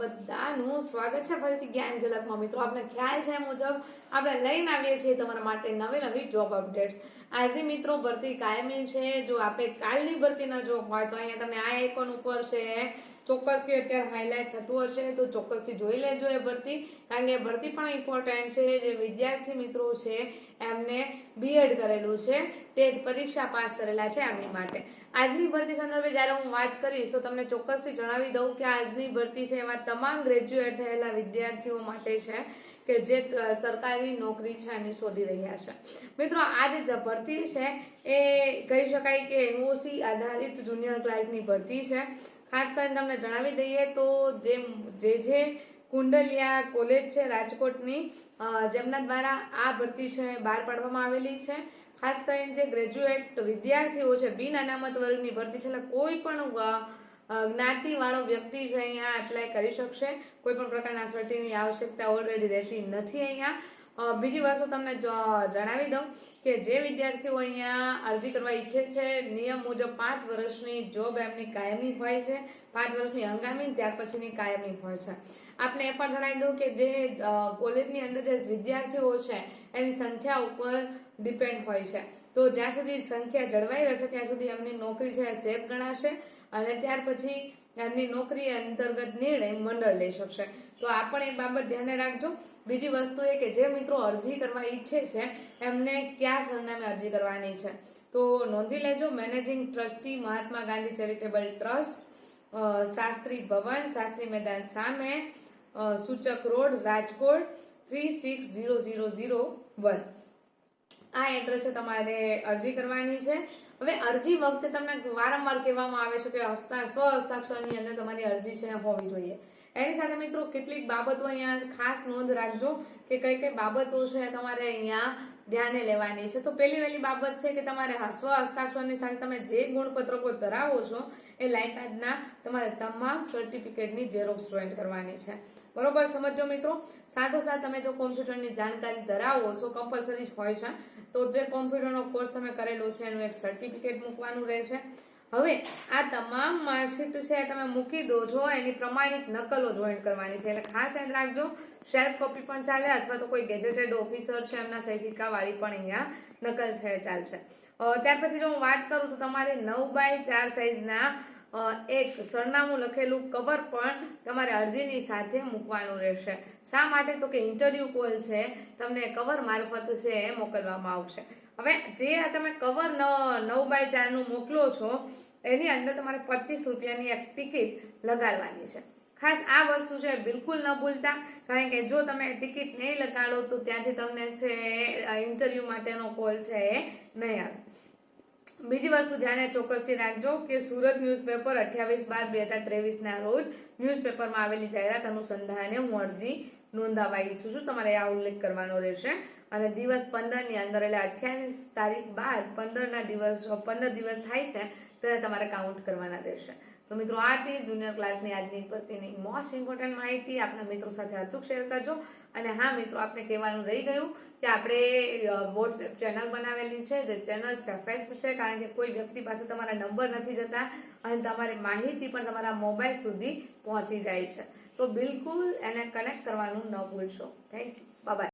બધાનું સ્વાગત છે ફરીથી જ્ઞાન ઝલકમાં મિત્રો, આપને ખ્યાલ છે મુજબ આપણે લઈને આવીએ છીએ તમારા માટે નવી નવી જોબ અપડેટ્સ આજની મિત્રો ભરતી કાયમી છે. જો આપણે કાલની ભરતી ન જો હોય તો અહીંયા તમને આ આઇકોન ઉપર છે, ચોક્કસથી અત્યારે હાઇલાઇટ થતું હશે. તો ચોક્કસથી જોઈ લેજો એ ભરતી. કારણ કે ભરતી પણ ઇમ્પોર્ટન્ટ છે. જે વિદ્યાર્થી મિત્રો છે, એમને બીએડ કરેલું છે. ટેટ પરીક્ષા પાસ કરેલા છે એમની માટે. આજની ભરતી સંદર્ભે જ્યારે હું વાત કરીશ, તો તમને ચોક્કસથી જણાવી દઉં કે આજની ભરતી છે એમાં તમામ ગ્રેજ્યુએટ થયેલા વિદ્યાર્થીઓ માટે છે કે જે સરકારી નોકરી છે એની શોધી રહ્યા છે. મિત્રો, આ જે ભરતી છે એ કહી શકાય કે એનઓસી આધારિત જુનિયર ક્લાર્કની ભરતી છે. ખાસ કરીને તમને જણાવી દઈએ તો જે જે જે કુંડલિયા કોલેજ છે રાજકોટની જેમના દ્વારા આ ભરતી છે બહાર પાડવામાં આવેલી છે. ખાસ કરીને જે ગ્રેજ્યુએટ વિદ્યાર્થીઓ છે, બિન અનામત વર્ગની ભરતી છે કોઈ પણ જ્ઞાતિવાળો વ્યક્તિ જે અહીંયા એપ્લાય કરી શકશે. કોઈ પણ પ્રકારના સર્ટીની આવશ્યકતા ઓલરેડી રહેતી નથી અહીંયા. બીજી વસ્તુ તમને જણાવી દઉં કે જે વિદ્યાર્થીઓ અહીંયા અરજી કરવા ઈચ્છે છે, નિયમ મુજબ પાંચ વર્ષની જોબ એમની કાયમી હોય છે, પાંચ વર્ષની હંગામી ત્યાર પછીની કાયમી હોય છે. આપને એ પણ જણાવી દઉં કે જે કોલેજની અંદર જે વિદ્યાર્થીઓ છે, એની સંખ્યા ઉપર ડિપેન્ડ હોય છે. તો જ્યાં સુધી સંખ્યા જળવાઈ રહેશે, ત્યાં સુધી એમની નોકરી છે સેફ ગણાશે અને ત્યાર પછી એમની નોકરી અંતર્ગત નિર્ણય મંડળ લઈ શકશે. તો આ પણ એક બાબત ધ્યાને રાખજો. બીજી વસ્તુ એ કે જે મિત્રો અરજી કરવા ઈચ્છે છે, એમને કયા સરનામે અરજી કરવાની છે? તો નોંધી લેજો, managing trustee Mahatma Gandhi charitable trust Shastri Bhavan, Shastri Maidan સામે Suchak road, Rajkot, three six zero zero zero one. આ એડ્રેસે તમારે અરજી કરવાની છે. હવે અરજી વખતે તમને વારંવાર કહેવામાં આવે છે કે હસ્તા સ્વ હસ્તાક્ષરની અંદર તમારી અરજી છે હોવી જોઈએ. એની સાથે મિત્રો કેટલીક બાબતો અહીંયા ખાસ નોંધ રાખજો કે કઈ કઈ બાબતો છે તમારે અહીંયા ધ્યાને લેવાની છે. તો પહેલી વહેલી બાબત છે કે તમારે સ્વ હસ્તાક્ષરની સાથે તમે જે ગુણપત્રકો ધરાવો છો એ લાયકાતના તમારે તમામ સર્ટિફિકેટની ઝેરોક્સ જોઈન્ટ કરવાની છે. બરોબર? સમજો મિત્રો? સાથોસાથ તમે જો કોમ્પ્યુટરની જાણકારી ધરાવો છો કમ્પલસરી જ હોય છે. તો જે કોમ્પ્યુટરનો કોર્સ તમે કરેલો છે એનું એક સર્ટિફિકેટ મૂકવાનું રહેશે. હવે આ તમામ માર્કશીટ છે તમે મૂકી દો છો એની પ્રમાણિત નકલો જોઈન કરવાની છે. એટલે ખાસ યાદ રાખજો શેર કોપી પણ ચાલે અથવા તો કોઈ ગેજેટેડ ઓફિસર છે એમના સહી સિક્કાવાળી પણ અહીંયા નકલ છે ચાલશે. ત્યાર પછી જો હું વાત કરું તો તમારે નવ બાય ચાર સાઈઝના અ, એક સરનામું લખેલું કવર પણ તમારે અરજીની સાથે મૂકવાનું રહેશે. શા માટે? તો કે ઇન્ટરવ્યુ કોલ છે, તમને કવર મારફત છે એ મોકલવામાં આવશે. હવે જે આ તમે કવર નવ બાય ચારનું મોકલો છો, એની અંદર તમારે પચીસ રૂપિયાની એક ટિકિટ લગાડવાની છે. ખાસ આ વસ્તુ છે, બિલકુલ ન ભૂલતા, કારણ કે જો તમે ટિકિટ નહીં લગાડો તો ત્યાંથી તમને છે ઇન્ટરવ્યુ માટેનો કોલ છે એ નહીં આવે. બીજી વસ્તુ ધ્યાને ચોક્કસથી રાખજો કે સુરત ન્યૂઝપેપર અઠ્યાવીસ બાર બે હજાર ત્રેવીસના રોજ ન્યૂઝપેપરમાં આવેલી જાહેરાત અનુસંધાને હું અરજી નોંધાવવા ઈચ્છું છું. તમારે આ ઉલ્લેખ કરવાનો રહેશે. અને દિવસ પંદરની અંદર, એટલે અઠ્યાવીસ તારીખ બાદ પંદરના દિવસ, પંદર દિવસ થાય છે, ત્યારે તમારે કાઉન્ટ કરવાના રહેશે. તો મિત્રો આ હતી જુનિયર ક્લાર્કની આજની ભરતીની મોસ્ટ ઇમ્પોર્ટન્ટ માહિતી આપણા મિત્રો સાથે અચૂક શેર કરજો. અને હા, મિત્રો, આપને કહેવાનું રહી ગયું કે આપણે વોટ્સએપ ચેનલ બનાવેલી છે. જે ચેનલ સફેસ્ટ છે, કારણ કે કોઈ વ્યક્તિ પાસે તમારા નંબર નથી જતા અને તમારી માહિતી પણ તમારા મોબાઈલ સુધી પહોંચી જાય છે. તો બિલકુલ એને કનેક્ટ કરવાનું ન ભૂલશો. Thank you bye